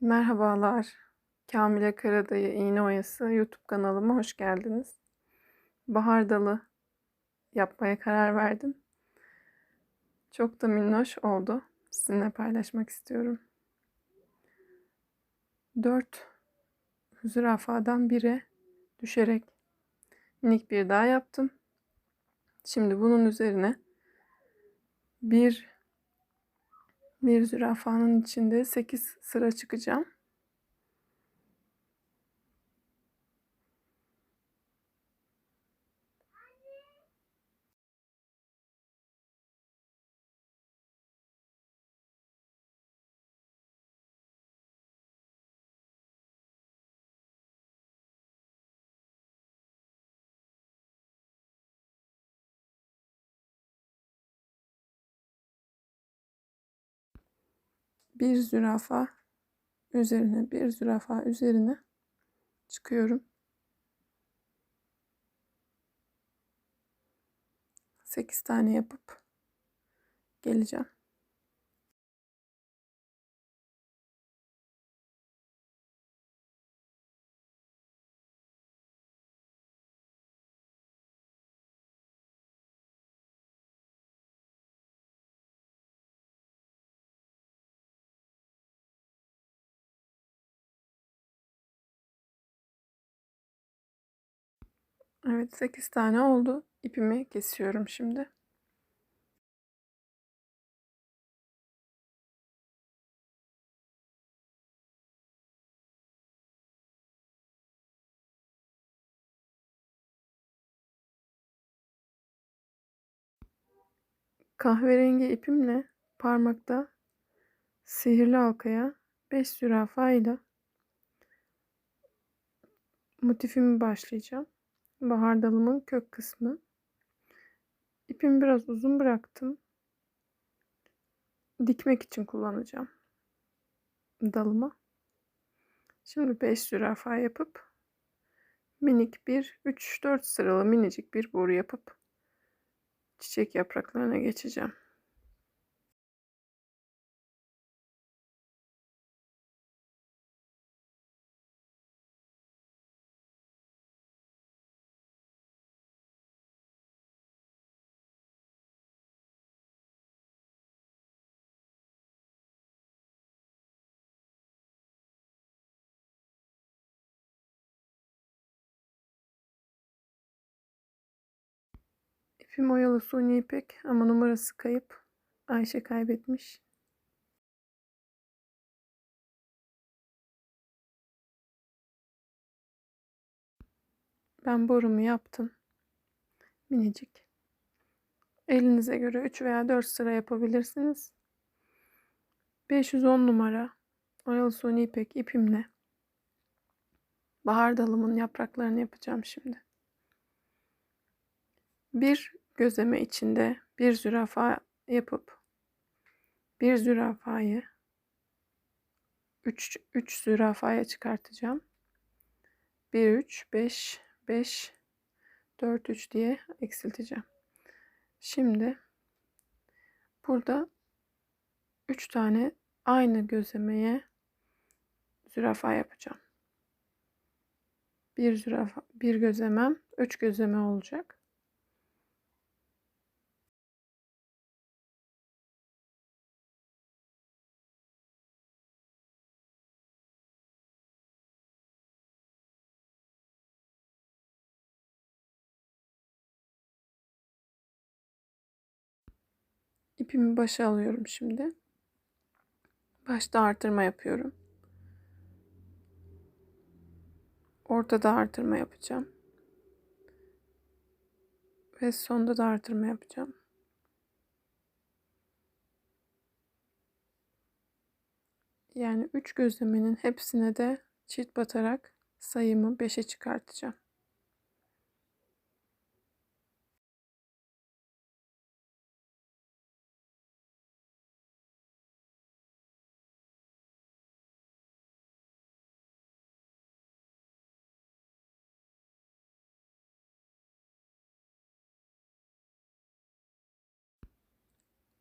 Merhabalar. Kamile Karadayı İğne Oyası YouTube kanalıma hoş geldiniz. Bahar dalı yapmaya karar verdim. Çok da minnoş oldu. Sizinle paylaşmak istiyorum. Dört zürafadan biri düşerek minik bir daha yaptım. Şimdi bunun üzerine bir bir zürafanın içinde 8 sıra çıkacağım. Bir zürafa üzerine bir zürafa üzerine çıkıyorum. 8 tane yapıp geleceğim. Evet 8 tane oldu. İpimi kesiyorum şimdi. Kahverengi ipimle parmakta sihirli halkaya 5 zürafa ile motifimi başlayacağım. Bahar dalımın kök kısmı. İpimi biraz uzun bıraktım. Dikmek için kullanacağım dalıma. Şimdi 5 zürafa yapıp minik bir 3-4 sıralı minicik bir boru yapıp çiçek yapraklarına geçeceğim. İpim oyalı suni ipek ama numarası kayıp. Ayşe kaybetmiş. Ben borumu yaptım. Minicik. Elinize göre 3 veya 4 sıra yapabilirsiniz. 510 numara oyalı suni ipek ipimle bahar dalımın yapraklarını yapacağım şimdi. Bir gözleme içinde bir zürafa yapıp bir zürafayı 3 3 zürafaya çıkartacağım. 1 3 5 5 4 3 diye eksilteceğim. Şimdi burada 3 tane aynı gözlemeye zürafa yapacağım. Bir zürafa bir gözlemem 3 gözleme olacak. İpimi başa alıyorum şimdi. Başta artırma yapıyorum. Ortada artırma yapacağım. Ve sonda da artırma yapacağım. Yani 3 gözlemenin hepsine de çift batarak sayımı 5'e çıkartacağım.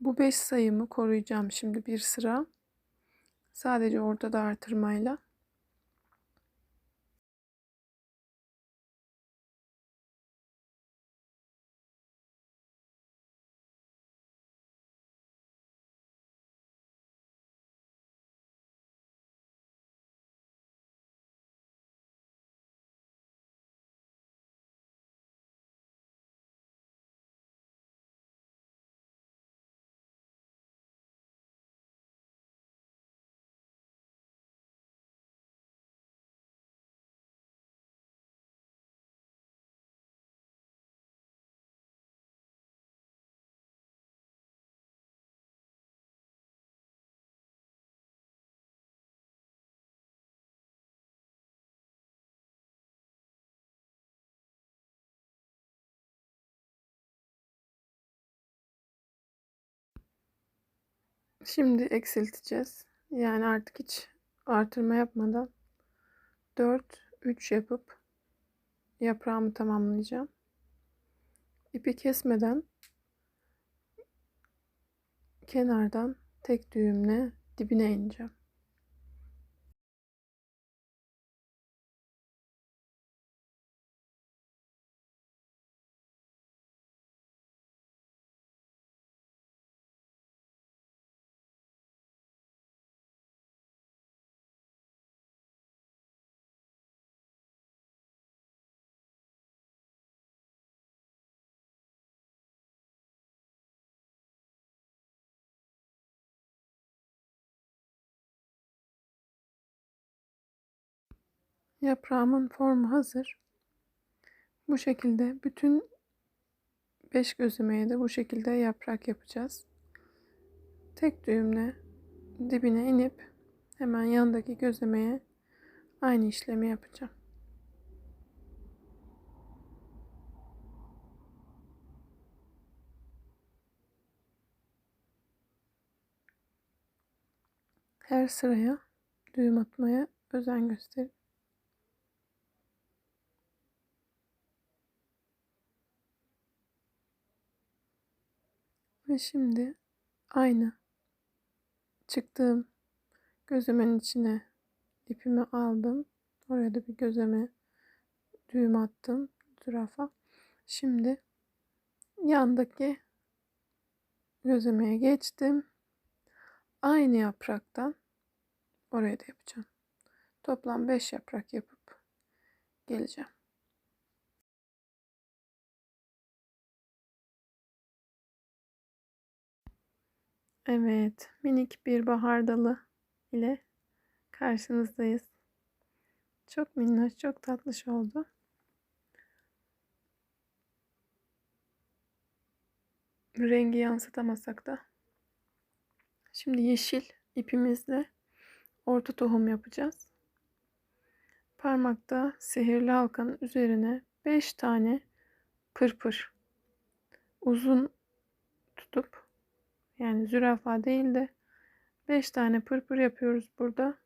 Bu 5 sayımı koruyacağım şimdi bir sıra. Sadece ortada artırmayla. Şimdi eksilteceğiz. Yani artık hiç artırma yapmadan 4 3 yapıp yaprağımı tamamlayacağım. İpi kesmeden kenardan tek düğümle dibine ineceğim. Yaprağımın formu hazır. Bu şekilde bütün beş gözlemeye de bu şekilde yaprak yapacağız. Tek düğümle dibine inip hemen yandaki gözlemeye aynı işlemi yapacağım. Her sıraya düğüm atmaya özen gösterin. Ve şimdi aynı çıktığım gözlemenin içine ipimi aldım. Oraya da bir gözleme düğüm attım zürafa. Şimdi yandaki gözlemeye geçtim. Aynı yapraktan oraya da yapacağım. Toplam 5 yaprak yapıp geleceğim. Evet, minik bir bahar dalı ile karşınızdayız. Çok minnoş, çok tatlış oldu. Rengi yansıtamasak da. Şimdi yeşil ipimizle orta tohum yapacağız. Parmakta sihirli halkanın üzerine 5 tane pırpır uzun tutup yani zürafa değil de 5 tane pırpır yapıyoruz burada.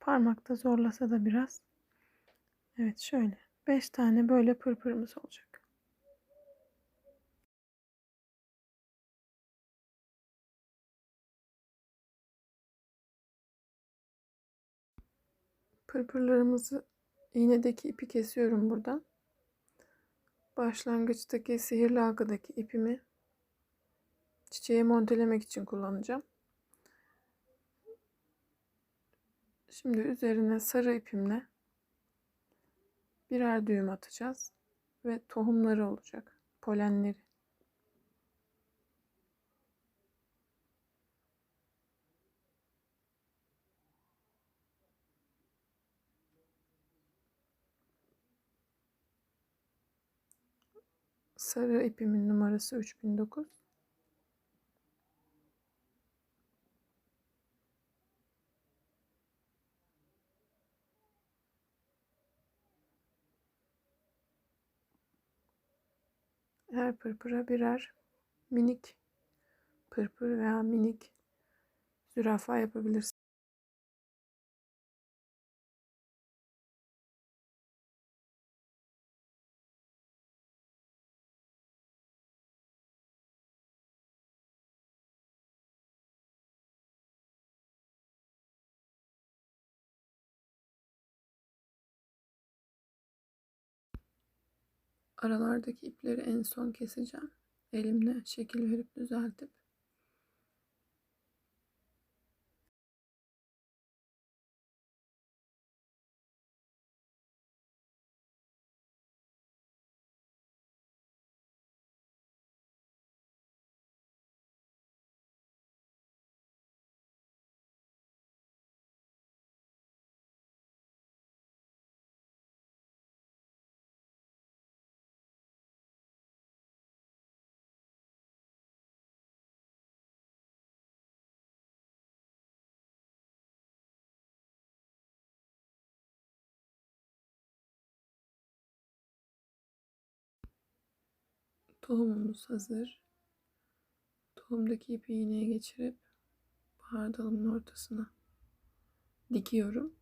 Parmakta zorlasa da biraz. Evet şöyle 5 tane böyle pırpırımız olacak. Pırpırlarımızı iğnedeki ipi kesiyorum buradan. Başlangıçtaki sihirli halkadaki ipimi çiçeğe montelemek için kullanacağım. Şimdi üzerine sarı ipimle birer düğüm atacağız ve tohumları olacak. Polenleri. Sarı ipimin numarası 3009. Her pırpıra birer minik pırpır veya minik zürafa yapabilirsin. Aralardaki ipleri en son keseceğim. Elimle şekil verip düzeltip. Tohumumuz hazır. Tohumdaki ipi iğneye geçirip bahar dalımın ortasına dikiyorum.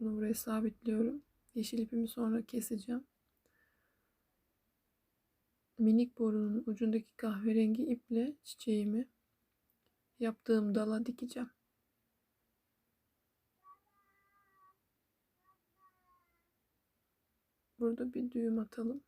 Bunu buraya sabitliyorum. Yeşil ipimi sonra keseceğim. Minik borunun ucundaki kahverengi iple çiçeğimi yaptığım dala dikeceğim. Burada bir düğüm atalım.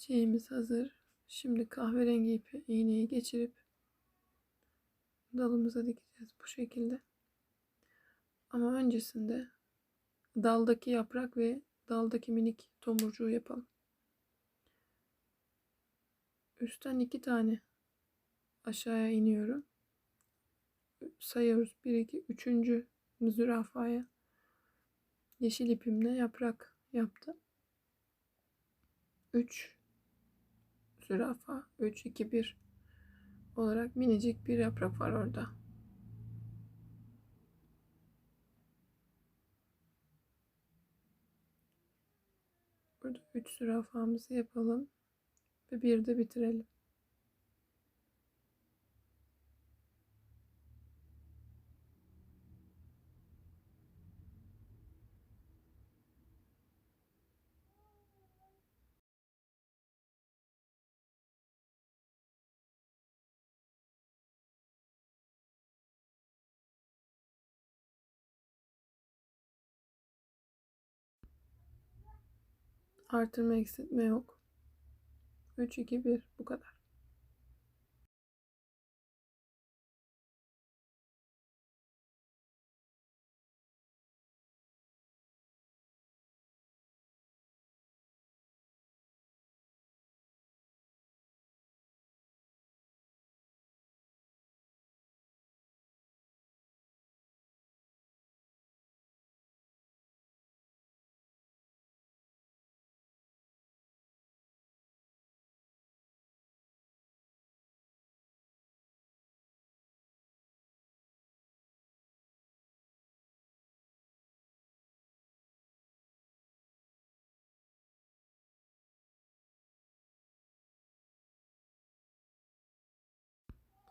Çiçeğimiz hazır. Şimdi kahverengi ipi iğneyi geçirip dalımıza dikeceğiz bu şekilde. Ama öncesinde daldaki yaprak ve daldaki minik tomurcuğu yapalım. Üstten iki tane aşağıya iniyorum. Sayıyoruz. 1 2 3. zürafaya yeşil ipimle yaprak yaptım. 3 zürafa 3 2 1 olarak minicik bir yaprak var orada. Burada 3 zürafamızı yapalım ve bir de bitirelim. Artırma eksiltme yok. 3 2 1 bu kadar.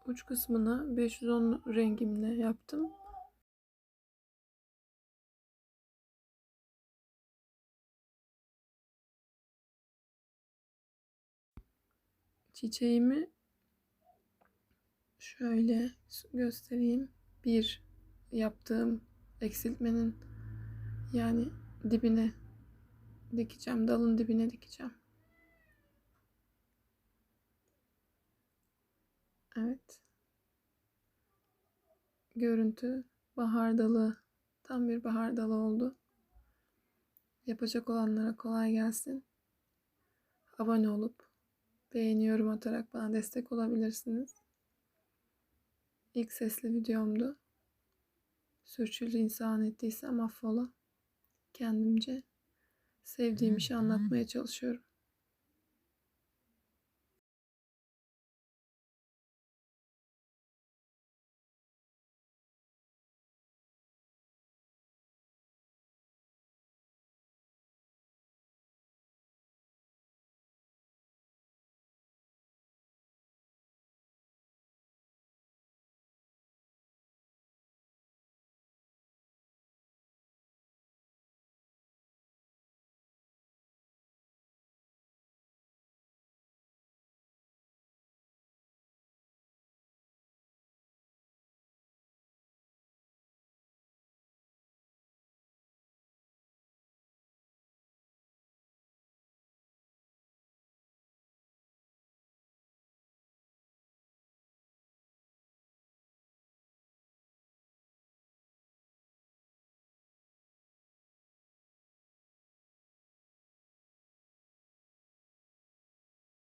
Uç kısmına 510 rengimle yaptım. Çiçeğimi şöyle göstereyim. Bir yaptığım eksiltmenin yani dibine dikeceğim. Dalın dibine dikeceğim. Evet. Görüntü bahar dalı Tam bir bahar dalı oldu. Yapacak olanlara kolay gelsin. Abone olup beğeni yorum atarak bana destek olabilirsiniz. İlk sesli videomdu. Sürçülisan ettiysem affola. Kendimce sevdiğim işi anlatmaya çalışıyorum.